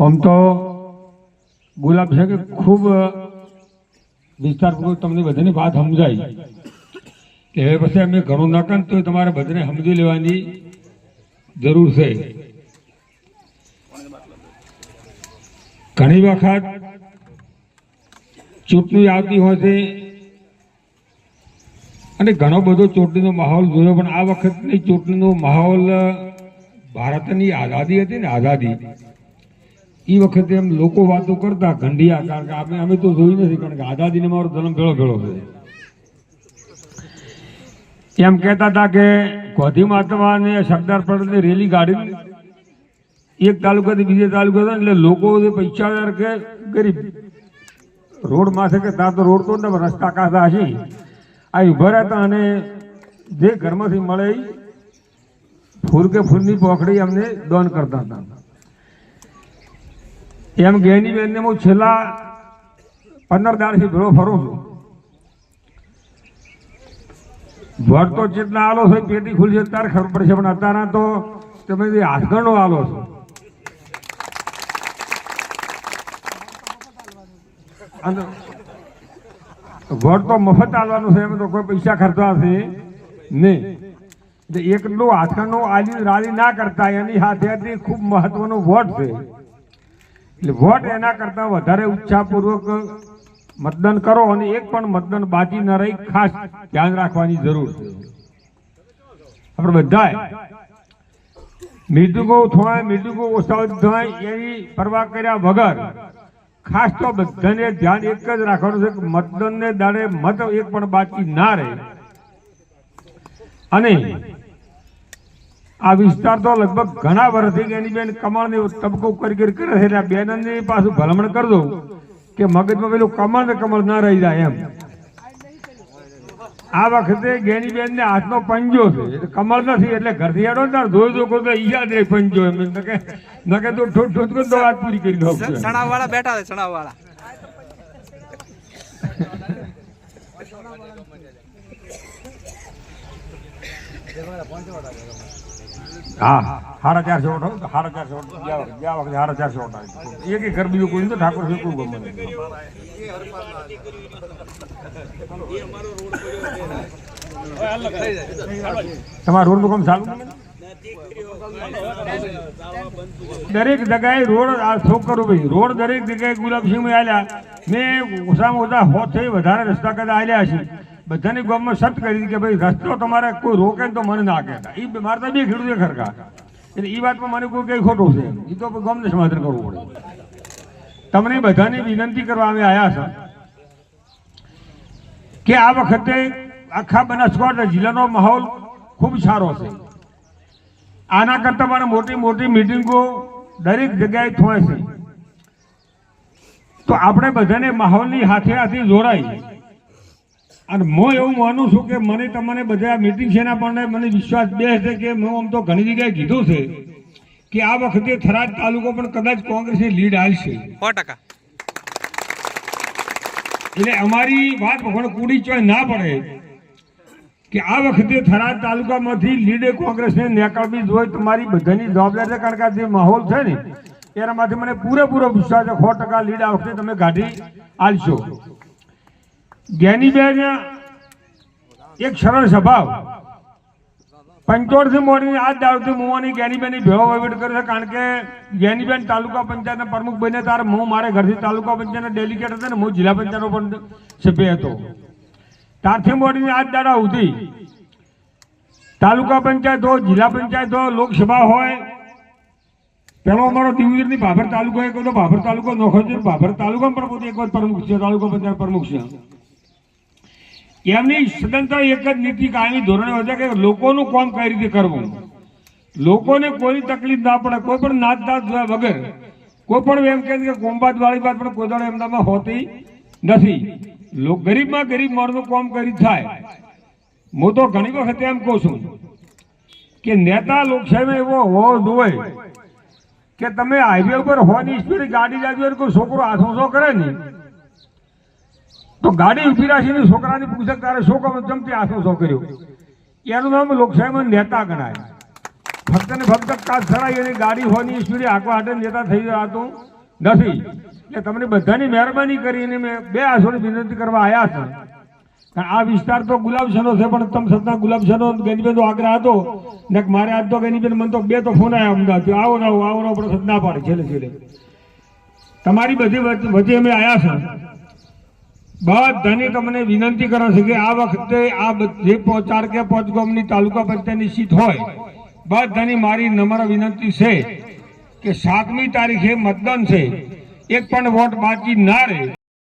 આમ તો ગુલાબ છે કે ખૂબ વિસ્તારપૂર્વક તમને બધાની વાત સમજાય. કે હવે પછી અમે ઘણું ના તો તમારે બધાને સમજી લેવાની જરૂર છે. ઘણી વખત ચૂંટણી આવતી હોય છે અને ઘણો બધો ચૂંટણીનો માહોલ જોયો, પણ આ વખતની ચૂંટણીનો માહોલ ભારતની આઝાદી હતી ને આઝાદી. એ વખતે એમ લોકો વાતો કરતા ઘંડિયા કારણ કે આપણે, અમે તો જોયું નથી, કારણ કે આઝાદીને મારો જન્મ ભેળો ભેળો છે. એમ કહેતા હતા કે ગોધી મહાત્મા સરદાર પટેલની રેલી ગાડી એક તાલુકાથી બીજે તાલુકા હતા એટલે લોકો જે પૈસા કે ગરીબ. રોડ માથે કે ત્યાં તો રોડ તો રસ્તા કાંસા હશે આ ઊભા રહેતા અને જે ઘરમાંથી મળે ફૂલ કે ફૂલની પોખડી અમને દોન કરતા હતા. એમ ગેની બેનને હું છેલ્લા પંદર દાડથી ભેળો ફરું છું. ભર તો ચેતના આલો છે પેટી ખુલશે ત્યારે ખબર પડશે, પણ અત્યારના તો તમે જે હાથગણો આલો છો. અને વોટ તો મફત આલવાનું છે, એમાં તો કોઈ પૈસા ખર્ચવા છે. નહીં. એટલે એકલું હાથનો આલી રાલી ના કરતા, એની સાથે ખૂબ મહત્વનો વોટ છે. એટલે વોટ એના કરતાં વધારે ઉત્સાહપૂર્વક મતદાન કરો અને એક પણ મતદાન બાકી ન રહી, ખાસ ધ્યાન રાખવાની જરૂર છે. આપણે બધાએ મૃદુગો થાય મૃદુગો ઓછા થાય એની પરવા કર્યા વગર ખાસ તો બધાને ધ્યાન એક જ રાખવાનું છે કે મતદાનને દાડે મત એક પણ બાકી ના રહે. અને આ વિસ્તાર તો લગભગ ઘણા વર્ષથી એની બેન કમળ ને તબકો કરી કરી કરે છે એટલે ની પાછું ભલામણ કરી દઉં કે મગજમાં પેલું કમળ ને કમળ ના રહી જાય એમ. આ વખતે ગેની બેન ને હાથનો પંજો છે. એટલે કમળ નથી એટલે ઘરથી હેડો ને તાર ધોઈ દો તો યાદ રહે પંજો એમ. ન કે ન કે તું ઠૂઠ ઠૂઠ કરી દો વાત પૂરી કરી દો ચણા વાળા બેઠા છે ચણા વાળા હા સાડા ચારસો ઓટો સાડા ચારસો ઓટો ગયા વખતે આવ્યો. એક ઘર બીજું કોઈ તો ઠાકોર છે દરેક જગ્યાએ રોડ, આ શોખ કરું રોડ દરેક જગ્યાએ ગુલાબસિંહ આલ્યા. મેં ઓછામાં ઓછા હોત થઈ વધારે રસ્તા કદાચ આલ્યા છે બધાની ગામમાં સર્ચ કરી કે ભાઈ રસ્તો તમારે કોઈ રોકે તો મને ના કહેતા એ મારે તો બે ખેડૂતે ખરકા એટલે એ વાતમાં મને કોઈ કંઈ ખોટું છે. એ તો ગામને સમાધાન કરવું પડે. તમને બધાની વિનંતી કરવા અમે આવ્યા છે કે આ વખતે આખા બનાસકાંઠા જિલ્લાનો માહોલ ખૂબ સારો છે. આના કરતાં પણ મોટી મોટી મિટિંગો દરેક જગ્યાએ થાય છે. તો આપણે બધાને માહોલની હાથે હાથે જોડાઈ. અને હું એવું માનું છું કે મને તમને બધા મિટિંગ છે એના પણ મને વિશ્વાસ બે છે કે હું આમ તો ઘણી જગ્યાએ કીધું છે કે આ વખતે થરાદ તાલુકો પણ કદાચ કોંગ્રેસની લીડ આવશે સો ટકા. એટલે અમારી વાત પણ કુડી ચોય ના પડે કે આ વખતે થરાદ તાલુકામાંથી લીડે કોંગ્રેસને નેકળવી જોઈ તમારી બધાની જવાબદારી છે કારણ કે જે માહોલ છે ને એનામાંથી મને પૂરેપૂરો વિશ્વાસ છે સો ટકા લીડ આ વખતે તમે ગાઢી આલશો. જ્ઞાનીબેન એક સરળ સ્વભાવ પંચોળથી મોડીને આજ દાવથી મુવાની જ્ઞાનીબેનની ભેળો વહીવટ કરે છે કારણ કે જ્ઞાનીબેન તાલુકા પંચાયતના પ્રમુખ બને ત્યારે હું મારે ઘરથી તાલુકા પંચાયતના ડેલિગેટ હતો ને હું જિલ્લા પંચાયતનો પણ સભ્ય હતો. ત્યારથી મોડીને આજ દાડા સુધી તાલુકા પંચાયત હોય, જિલ્લા પંચાયત હોય, લોકસભા હોય, પેલો અમારો દિવ્યની ભાભર તાલુકો એક હતો, ભાભર તાલુકો નોખો છે, ભાભર તાલુકા પણ પોતે એક વાર પ્રમુખ છે, તાલુકા પંચાયત પ્રમુખ છે. એમની સ્વતંત્ર એક જ નીતિ કાયમી ધોરણે હોય કે લોકોનું કામ કઈ રીતે કરવું? લોકોને કોઈ તકલીફ ના પડે, કોઈ પણ નાત જોયા વગર, કોઈ પણ એમ કહે કે કોમ્બાત વાળી વાત પણ કોઈ દાડો એમનામાં હોતી નથી. ગરીબમાં ગરીબ માણસનું કામ કરી થાય. હું તો ઘણી વખત એમ કહું છું કે નેતા લોકશાહીમાં એવો હોવો જોઈએ કે તમે હાઈવે ઉપર હોની સ્પીડ ગાડી જાજુ કોઈ છોકરો હાથો કરે ને? તો ગાડી ઊભી છોકરાની પૂછક પૂછે તારે ચમથી હાથો શો કર્યો? એનું નામ લોકશાહીમાં નેતા ગણાય. ફક્ત ને ફક્ત કાસરાઈ એની ગાડી હોની સ્પીડે આખો આટે નેતા થઈ જતું નથી. એટલે તમને બધાની મહેરબાની કરીને મેં બે આસોની વિનંતી કરવા આવ્યા છે. આ વિસ્તાર તો ગુલાબશાનો છે, પણ તમ છતાં ગુલાબશાનો ગેનીબેન તો આગ્રહ હતો. ને મારે આજ તો ગેનીબેન મને તો બે તો ફોન આવ્યા અમદાવાદ આવો ના આવો ના પણ ના પાડે, છેલ્લે છેલ્લે. તમારી બધી વચ્ચે અમે આવ્યા છે. બધાની તમને વિનંતી કરો છે કે આ વખતે આ જે પો- ચાર કે પાંચ ગામની તાલુકા પંચાયતની સીટ હોય બધાની મારી નમ્ર વિનંતી છે કે સાતમી તારીખે મતદાન છે. એક પણ વોટ બાકી ના રહે.